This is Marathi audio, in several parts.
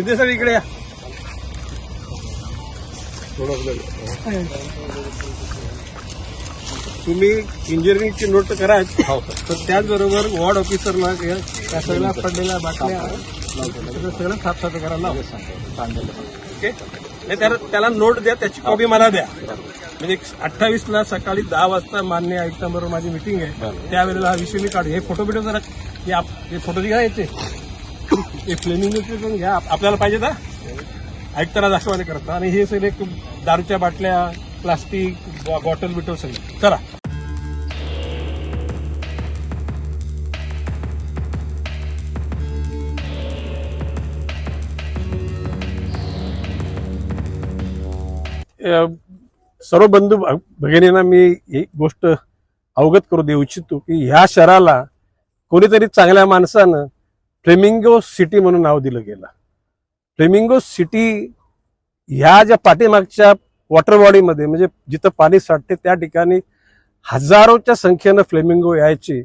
शिंदे सर इकडे या. तुम्ही इंजिनिअरिंगची नोट तर कराच तर त्याचबरोबर वॉर्ड ऑफिसरला या. या सगळ्या पडलेल्या बाटल्या सगळं साफसाफ करायला. ओके? त्याला नोट द्या त्याची कॉपी मला द्या. म्हणजे अठ्ठावीस ला सकाळी दहा वाजता मान्य आयुक्तांबरोबर माझी मिटिंग आहे. त्यावेळेला हा विषय मी काढू. हे फोटो बिटो जरा हे हे फोटो घ्या याचे ते फ्लेमिंग पण घ्या. आपल्याला पाहिजे ना ऐकताना जास्तवाने करता आणि हे सगळे दारूच्या बाटल्या प्लास्टिक बॉटल बिटल सगळे. चला. सर्व बंधू भगिनींना मी एक गोष्ट अवगत करू देऊ इच्छितो की ह्या शहराला कोणीतरी चांगल्या माणसानं फ्लेमिंगो सिटी म्हणून नाव दिलं गेलं. फ्लेमिंगो सिटी ह्या ज्या पाठीमागच्या वॉटर बॉडीमध्ये म्हणजे जिथं पाणी साठते त्या ठिकाणी हजारोच्या संख्येनं फ्लेमिंगो यायचे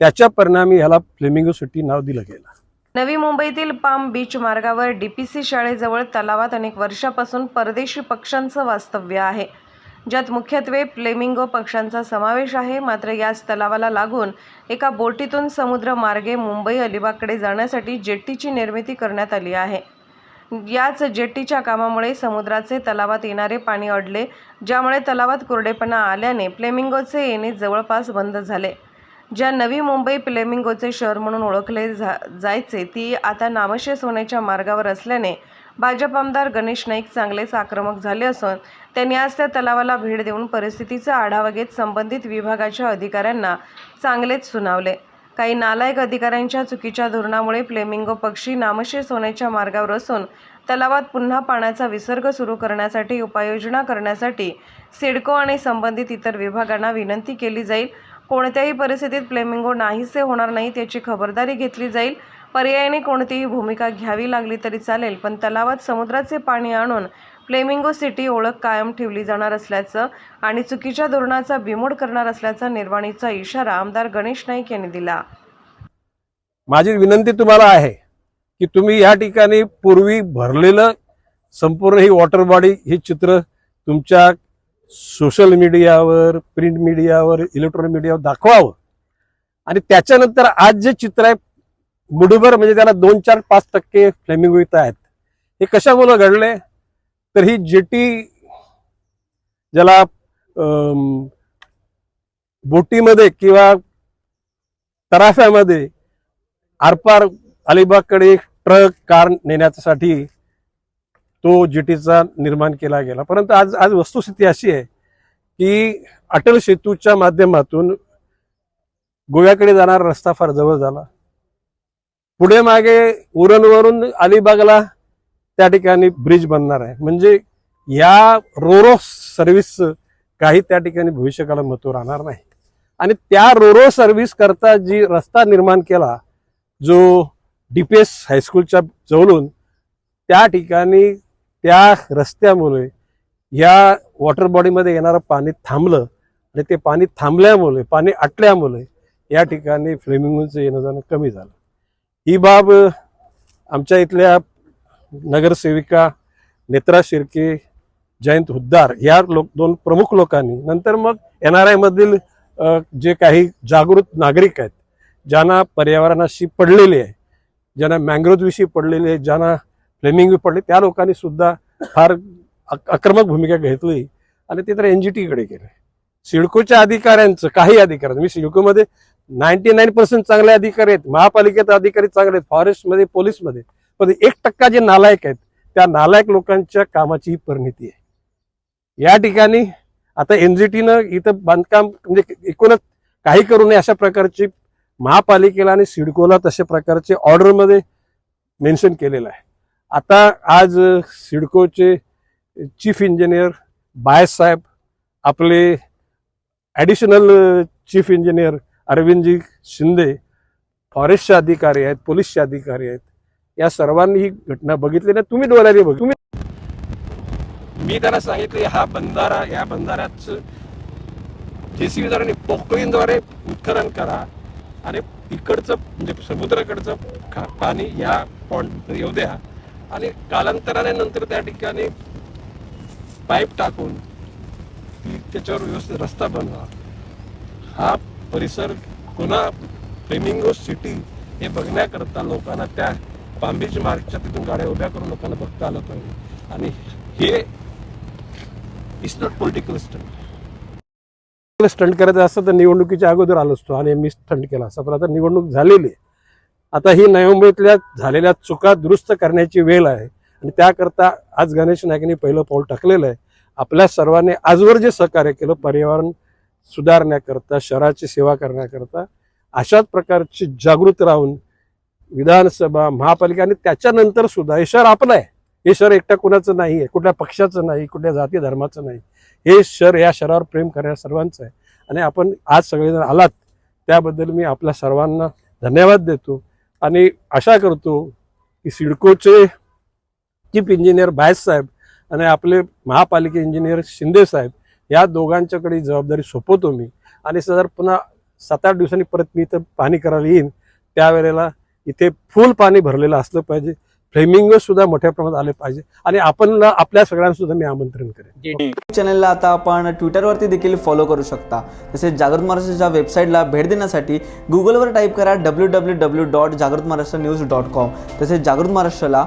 त्याच्या परिणामी ह्याला फ्लेमिंगो सिटी नाव दिलं गेलं. नवी मुंबईतील पाम बीच मार्गावर डीपीसी शाळेजवळ तलावात अनेक वर्षापासून परदेशी पक्ष्यांचं वास्तव्य आहे. ज्यात मुख्यत्वे प्लेमिंगो पक्ष्यांचा समावेश आहे. मात्र याच तलावाला लागून एका बोटीतून समुद्र मार्गे मुंबई अलिबागकडे जाण्यासाठी जेट्टीची निर्मिती करण्यात आली आहे. याच जेट्टीच्या कामामुळे समुद्राचे तलावात येणारे पाणी अडले ज्यामुळे तलावात कोरडेपणा आल्याने प्लेमिंगोचे येणे जवळपास बंद झाले. ज्या नवी मुंबई प्लेमिंगोचे शहर म्हणून ओळखले जा जायचे ती आता नामशेष होण्याच्या मार्गावर असल्याने भाजप आमदार गणेश नाईक चांगलेच आक्रमक झाले असून त्यांनी आज त्या तलावाला भेट देऊन परिस्थितीचा आढावा घेत संबंधित विभागाच्या अधिकाऱ्यांना चांगलेच सुनावले. काही नालायक अधिकाऱ्यांच्या चुकीच्या धोरणामुळे फ्लेमिंगो पक्षी नामशेष होण्याच्या मार्गावर असून तलावात पुन्हा पाण्याचा विसर्ग सुरू करण्यासाठी उपाययोजना करण्यासाठी सिडको आणि संबंधित इतर विभागांना विनंती केली जाईल. कोणत्याही परिस्थितीत फ्लेमिंगो नाहीसे होणार नाहीत याची खबरदारी घेतली जाईल. पर्यायाने कोणतीही भूमिका घ्यावी लागली तरी चालेल पण तलावात समुद्राचे पाणी आणून फ्लेमिंगो सिटी ओळख कायम ठेवली जाणार असल्याचं आणि चुकीच्या धोरणाचा बिमोड करणार असल्याचा निर्वाणीचा इशारा आमदार गणेश नाईक यांनी दिला. माझी विनंती तुम्हाला आहे की तुम्ही या ठिकाणी पूर्वी भरलेलं संपूर्ण ही वॉटर बॉडी हे चित्र तुमच्या सोशल मीडियावर प्रिंट मीडियावर इलेक्ट्रॉनिक मीडियावर दाखवावं. आणि त्याच्यानंतर आज जे चित्र आहे मुडीभर म्हणजे त्याला दोन चार पाच टक्के फ्लेमिंग येत आहेत. हे कशामुळे घडले तर ही जेटी ज्याला बोटीमध्ये किंवा तराफ्यामध्ये आरपार अलिबागकडे ट्रक कार नेण्यासाठी तो जीटीचा निर्माण केला गेला. परंतु आज आज वस्तुस्थिती अशी आहे की अटल सेतूच्या माध्यमातून गोव्याकडे जाणारा रस्ता फार जवळ झाला. पुढे मागे उरणवरून अलिबागला त्या ठिकाणी ब्रिज बनणार आहे. म्हणजे या रोरो सर्व्हिस काही त्या ठिकाणी भविष्यकाला महत्त्व राहणार नाही. आणि त्या रोरो सर्व्हिस करता जी रस्ता निर्माण केला जो डीपीएस हायस्कूलच्या जवळून त्या ठिकाणी त्या रस्त्यामुळे या वॉटर बॉडीमध्ये येणारं पाणी थांबलं आणि ते पाणी थांबल्यामुळे पाणी आटल्यामुळे या ठिकाणी फ्लेमिंगचं येणं जाणं कमी झालं. ही बाब आमच्या इथल्या नगरसेविका नेत्रा शिर्के जयंत हुद्दार या लोक दोन प्रमुख लोकांनी नंतर मग एन आर आयमधील जे काही जागृत नागरिक आहेत ज्यांना पर्यावरणाशी पडलेले आहे ज्यांना मँग्रोजविषयी पडलेले आहे ज्यांना फ्लेमिंग पडले त्या लोकांनी सुद्धा फार आक्रमक भूमिका घेतली. आणि ते तर एन जी टीकडे गेले. सिडकोच्या अधिकाऱ्यांचं काही अधिकाऱ्यांचं मी सिडकोमध्ये नाईन्टी नाईन पर्सेंट चांगले अधिकारी आहेत. महापालिकेत अधिकारी चांगले आहेत. फॉरेस्टमध्ये पोलीसमध्ये. पण एक टक्का जे नालायक आहेत त्या नालायक लोकांच्या कामाची ही परिणिती आहे. या ठिकाणी आता एनजीटीनं इथं बांधकाम म्हणजे एकूणच काही करू नये अशा प्रकारची महापालिकेला आणि सिडकोला तशा प्रकारचे ऑर्डरमध्ये मेन्शन केलेलं आहे. आता आज सिडकोचे चीफ इंजिनियर बायस साहेब आपले ॲडिशनल चीफ इंजिनियर अरविंदजी शिंदे फॉरेस्टचे अधिकारी आहेत पोलीसचे अधिकारी आहेत या सर्वांनी ही घटना बघितली ना तुम्ही डोळ्याने बघ तुम्ही मी त्यांना सांगितले हा बंधारा या बंधाऱ्याच जेसीबीद्वारे पोकळींद्वारे उत्खनन करा आणि इकडचं म्हणजे समुद्राकडचं खा- पाणी या पॉन्ट येऊ द्या आणि कालांतराने नंतर त्या ठिकाणी पाईप टाकून त्याच्यावर व्यवस्थित रस्ता बनवा. हा परिसर पुन्हा फ्लेमिंगो सिटी हे बघण्याकरता लोकांना त्या पांबीच मार्गच्या तिथून गाड्या उभ्या करून लोकांना बघता आलं पाहिजे. आणि हे is not political stunt stunt करायचं असतं तर निवडणुकीच्या अगोदर आलो असतो आणि मी स्टंट केला असं पण आता निवडणूक झालेली आहे. आता ही नवी मुंबईतल्या झालेल्या चुका दुरुस्त करण्याची वेळ आहे. आणि त्याकरता आज गणेश नायकांनी पहिलं पाऊल टाकलेलं आहे. आपल्या सर्वांनी आजवर जे सहकार्य केलं पर्यावरण सुधारण्याकरता शहराची सेवा करण्याकरता अशाच प्रकारची जागृत राहून विधानसभा महापालिका आणि त्याच्यानंतर सुद्धा हे शहर आपलं आहे. हे शहर एकट्या कुणाचं नाही आहे कुठल्या पक्षाचं नाही कुठल्या जाती धर्माचं नाही. हे शहर या शहरावर प्रेम करणाऱ्या सर्वांचं आहे. आणि आपण आज सगळेजण आलात त्याबद्दल मी आपल्या सर्वांना धन्यवाद देतो. आणि आशा करतो की सिडकोचे चीफ इंजिनियर बायस साहेब आणि आपले महापालिका इंजिनियर शिंदे साहेब या दोघांच्याकडे जबाबदारी सोपवतो मी. आणि जर पुन्हा सात आठ दिवसांनी परत मी इथं पाणी करायला येईन. त्यावेळेला इथे फुल पाणी भरलेलं असलं पाहिजे. फ्लेमिंगो सुद्धा मोठ्या प्रमाणात आले पाहिजे. आणि आपण आपल्या सगळ्यांना सुद्धा मी आमंत्रण करेन. चॅनलला आता आपण ट्विटरवरती देखील फॉलो करू शकता. तसेच जागृत महाराष्ट्राच्या वेबसाईटला भेट देण्यासाठी गुगलवर टाईप करा डब्ल्यू डब्ल्यू डब्ल्यू डॉट जागृत महाराष्ट्र न्यूज डॉट कॉम तसेच जागृत महाराष्ट्राला